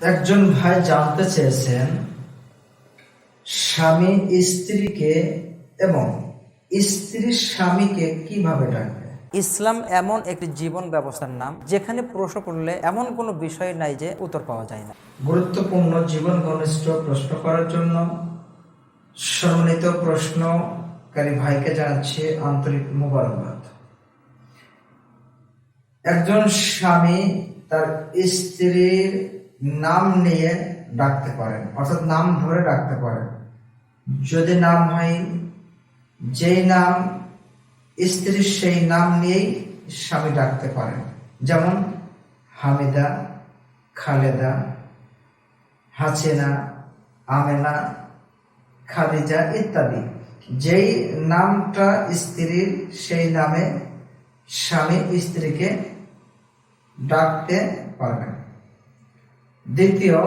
একজন ভাই জানতে চেয়েছেন স্বামী স্ত্রীকে এবং স্ত্রী স্বামীকে কীভাবে ডাকবে? ইসলাম এমন একটি জীবন ব্যবস্থার নাম যেখানে প্রশ্ন করলে এমন কোনো বিষয় নাই যে উত্তর পাওয়া যায় না। গুরুত্বপূর্ণ জীবন ঘনিষ্ঠ প্রশ্ন করার জন্য সম্মানিত প্রশ্নকারী ভাইকে জানাচ্ছি আন্তরিক মোবারকবাদ। একজন স্বামী তার স্ত্রীর নাম নিয়ে ডাকতে পারেন, অর্থাৎ নাম ধরে ডাকতে পারেন। যদি নাম হয়, যেই নাম স্ত্রীর সেই নাম নিয়েই স্বামী ডাকতে পারেন। যেমন হামিদা, খালেদা, হাসিনা, আমেনা, খাদিজা ইত্যাদি। যেই নামটা স্ত্রীর, সেই নামে স্বামী স্ত্রীকে ডাকতে পারবেন। দ্বিতীয়,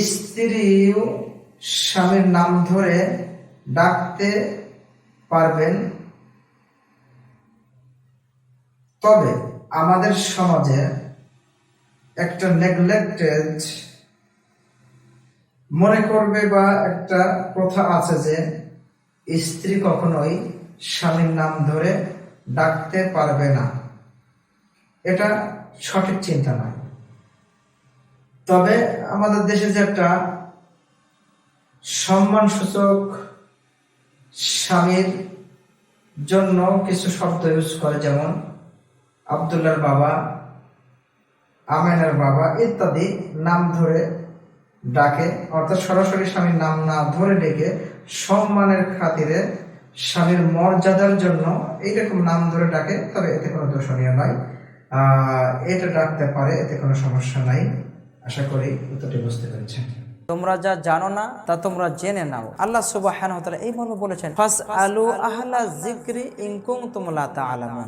স্ত্রীও স্বামীর নাম ধরে ডাকতে পারবেন। তবে আমাদের সমাজে একটা নেগলেক্টেড মনে করবে বা একটা প্রথা আছে যে স্ত্রী কখনোই স্বামীর নাম ধরে ডাকতে পারবে না। এটা সঠিক চিন্তা নয়। তবে আমাদের দেশে যে একটা সম্মানসূচক স্বামীর জন্য কিছু শব্দ ইউজ করে, যেমন আবদুল্লার বাবা, আমেনার বাবা ইত্যাদি নাম ধরে ডাকে। অর্থাৎ সরাসরি স্বামীর নাম না ধরে ডেকে সম্মানের খাতিরে স্বামীর মর্যাদার জন্য এইরকম নাম ধরে ডাকে, তবে এতে কোনো দোষণীয় নয়। এটা ডাকতে পারে, এতে কোনো সমস্যা নাই। আশা করি উত্তরটি বুঝতে পেরেছেন। তোমরা যা জানো না, তা তোমরা জেনে নাও। আল্লাহ সুবাহ এই মর্ম বলেছেন ফাস আলু আহলা জিক্রি ইনকুম তোমলা তা আলামুন